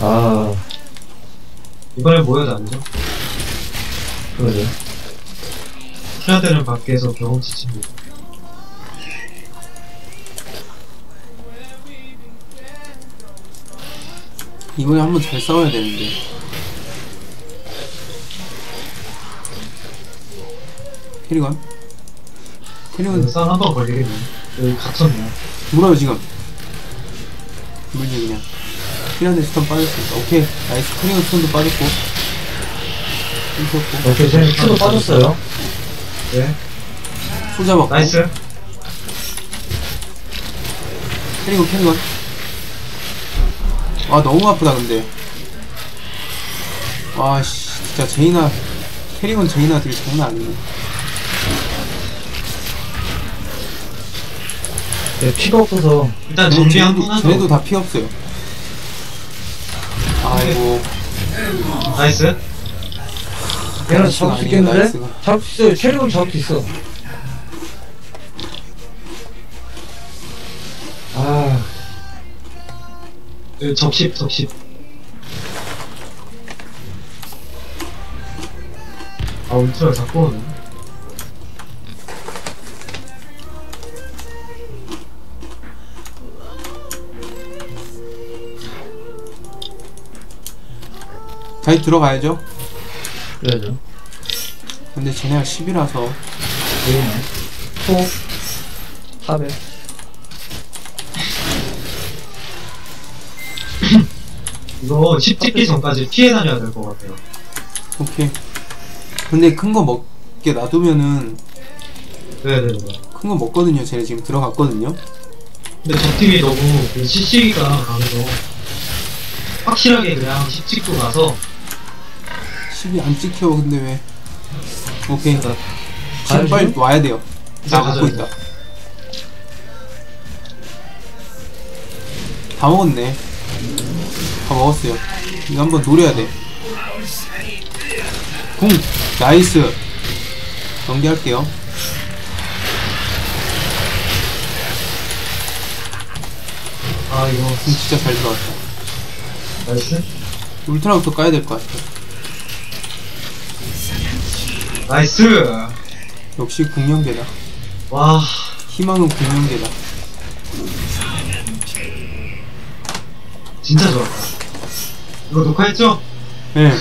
아, 이번에 모여도 안 죠? 그러네. 키아들은 밖에서 경험치 친구. 이번에 한번 잘 싸워야 되는데. 캐리건? 캐리건 싸움 한번 걸리겠네. 여기 갇혔네. 물어요 지금. 물지 그냥. 캐리건에 스턴 빠졌으니까. 오케이. 나이스. 캐리건 스턴도 빠졌고. 끊겼고. 오케이, 제 큐도 빠졌어요. 네. 소자 먹고. 나이스. 캐리건 캐리건. 아 너무 아프다 근데. 와씨 진짜 제이나 캐리건 제이나 딜 장난 아니네. 네, 피가 없어서. 일단 정비 한번 쟤네도, 하죠. 쟤네도 다 피 없어요. 아이고. 나이스. 얘는 잡을 수 있겠는데? 나이스가. 잡을 수 있어요. 체력은 잡을 수 있어. 아, 그 접십, 접십. 아, 울트라 자꾸 오네. 다시 들어가야죠. 그래야죠. 근데 쟤네가 10이라서 네이네. 포, 탑에. 이거 10 찍기 전까지 피해 다녀야 될 것 같아요. 오케이. 근데 큰 거 먹게 놔두면은 네네네. 큰 거 먹거든요. 쟤네 지금 들어갔거든요. 근데 저 팀이 너무 그 CC가 강해서 확실하게 그냥 10 찍고 가서 10이 안 찍혀. 근데 왜? 오케이. 지금 가야죠? 빨리 와야 돼요. 이제 나 가져야 있다. 다 먹었네. 다 먹었어요. 이거 한번 노려야 돼. 궁! 나이스! 연기할게요. 아 이거 궁 진짜 잘 들어갔다. 나이스 울트라부터 까야 될 것 같아. 나이스 역시 궁연계다. 와 희망은 궁연계다. 진짜 좋았다 이거 녹화했죠? 네.